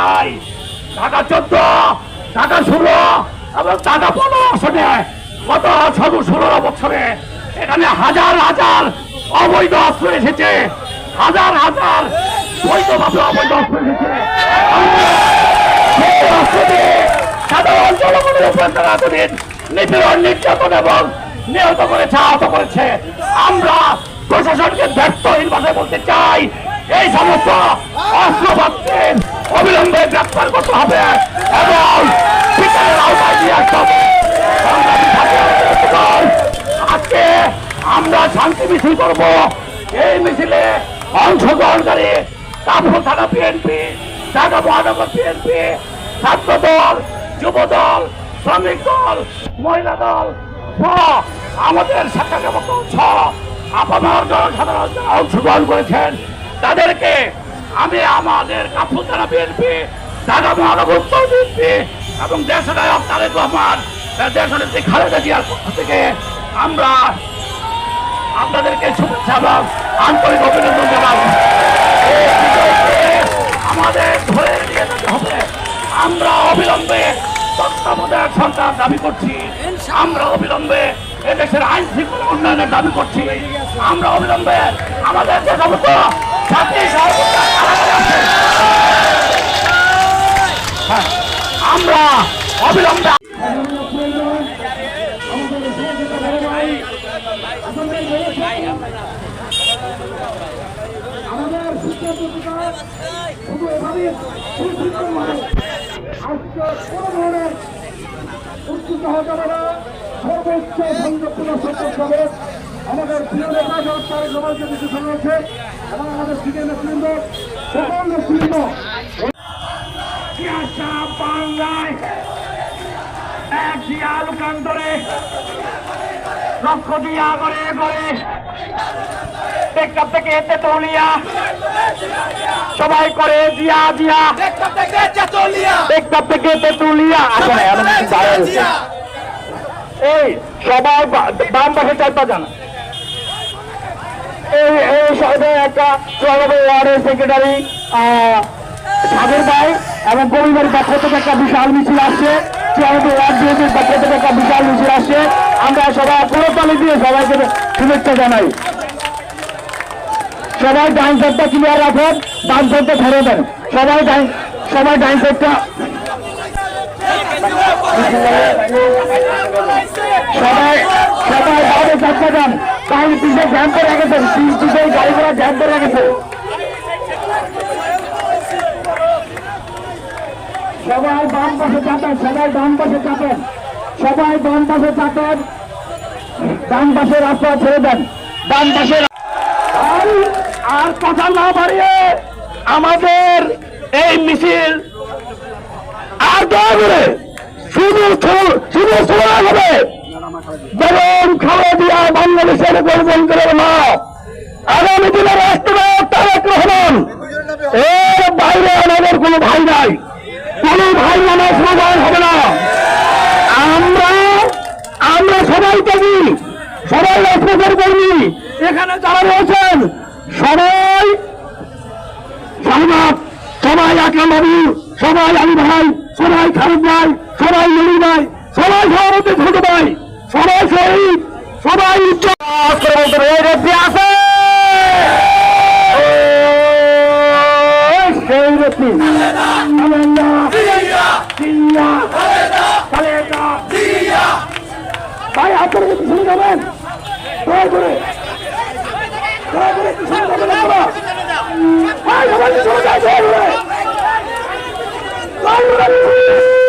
চাই ঢাকা চোদ্দ ঢাকা ষোলো এবং পনেরো আসনে গত ষোলো ষোলো বছরে? এখানে হাজার হাজার অবৈধ অস্ত্র এসেছে। হাজার হাজার অবৈধ অস্ত্র নির্যাতন এবং নিহত করেছে, আহত করেছে। আমরা প্রশাসনকে ব্যর্থহীন ভাষায় বলতে চাই, এই সমস্ত করতে এবং বিচারের আওতায় নিয়ে আসতে আজকে আমরা শান্তি মিছিল করব। এই মিছিলে অংশগ্রহণকারী কাপুর থানা বিএনপি ঢাকা মহানগর বিএনপি ছাত্র দল যুব দল শ্রমিক দল, মহিলা দল আমাদের দল সহ আপনার জনসাধারণ অংশগ্রহণ করেছেন, তাদেরকে আমি আমাদের কাপুর থানা বিএনপি ঢাকা মহানগর বিএনপি এবং দেশের নায়ক তারেক রহমান দেশনেত্রী খালেদা জিয়ার পক্ষ থেকে আমরা আপনাদেরকে শুভেচ্ছা এবং আন্তরিক অভিনন্দন জানাব আমাদের ধরে নিয়ে যেতে হবে। আমরা অবিলম্বে তত্ত্বাবধায়ক সরকার দাবি করছি। আমরা অবিলম্বে এদেশের আইন শৃঙ্খলা উন্নয়নের দাবি করছি। আমরা অবিলম্বে আমাদের যে সমস্ত ছাত্রী সহযোগিতা কারাগারে আছে, হ্যাঁ, আমরা অবিলম্বে আমাদের শিক্ষার্থীরা শুধু এভাবে সুশৃঙ্খলভাবে আজকে কোনো ধরনের উত্তেজিত হতে পারে না সর্বোচ্চ সংযোগ প্রদর্শন করতে হবে আমাদের প্রিয় নেতা সরকার সবাইকে কিছু রয়েছে এবং আমাদের সিনিয়র নেতৃবৃন্দ সকল নেতৃবৃন্দ চিয়াশা বাংলায় এক দিয়া লোকান্তরে লক্ষ দিয়া করে করে টেকটাপ থেকে তেতুলিয়া সবাই করে দিয়া দিয়া টেকটাপ থেকে তেতুলিয়া। এই সবাই বাম পাশে চারটা জানা। এই এই সবাই একটা চলবে ওয়ার্ডের সেক্রেটারি সাগর ভাই। এবং পরিবারের পক্ষ থেকে একটা বিশাল মিছিল আসছে ওয়ার্ড পক্ষ থেকে একটা বিশাল মিছিল আসছে আমরা সবাই কোরতালি দিয়ে সবাইকে শুভেচ্ছা জানাই। সবাই ডাইন সাইডটা ক্লিয়ার রাখেন বাম সাইডটা ছেড়ে দেন। সবাই ডাইন সবাই ডাইন সাইডটা সবাই সবাই বাইরে চাপতে যান তাহলে পিছিয়ে জ্যাম করে গেছেন পিছিয়ে গাড়ি ঘোড়া জ্যাম করে গেছে সবাই বাম পাশে চাপেন সবাই ডান পাশে চাপেন সবাই ডান পাশে চাপেন ডান পাশে রাস্তা ছেড়ে দেন, ডান পাশে আর কথা না বাড়িয়ে আমাদের এই মিছিল আর দয়া করে শুধু শুধু স্লোগান হবে বেগম খালেদিয়া বাংলাদেশের গর্জন করে মা আগামী দিনে রাষ্ট্রনায়ক তারেক রহমান এর বাইরে আমাদের কোনো ভাই নাই কোনো ভাই নামে স্লোগান হবে না। আমরা আমরা সবাই কর্মী সবাই রাষ্ট্রের কর্মী এখানে যারা রয়েছেন, সবাই সহমত, সবাই আকরাম বাবু, সবাই আলী ভাই, সবাই খালেদ ভাই, সবাই মনির ভাই, সবাই সভাপতি ভাই সবাই শহীদ, সবাই উচ্চ আছে। আপনারা কি শুনে যাবেন। দয়া করে। দয়া করে শুনে যাবেন দয়া করে।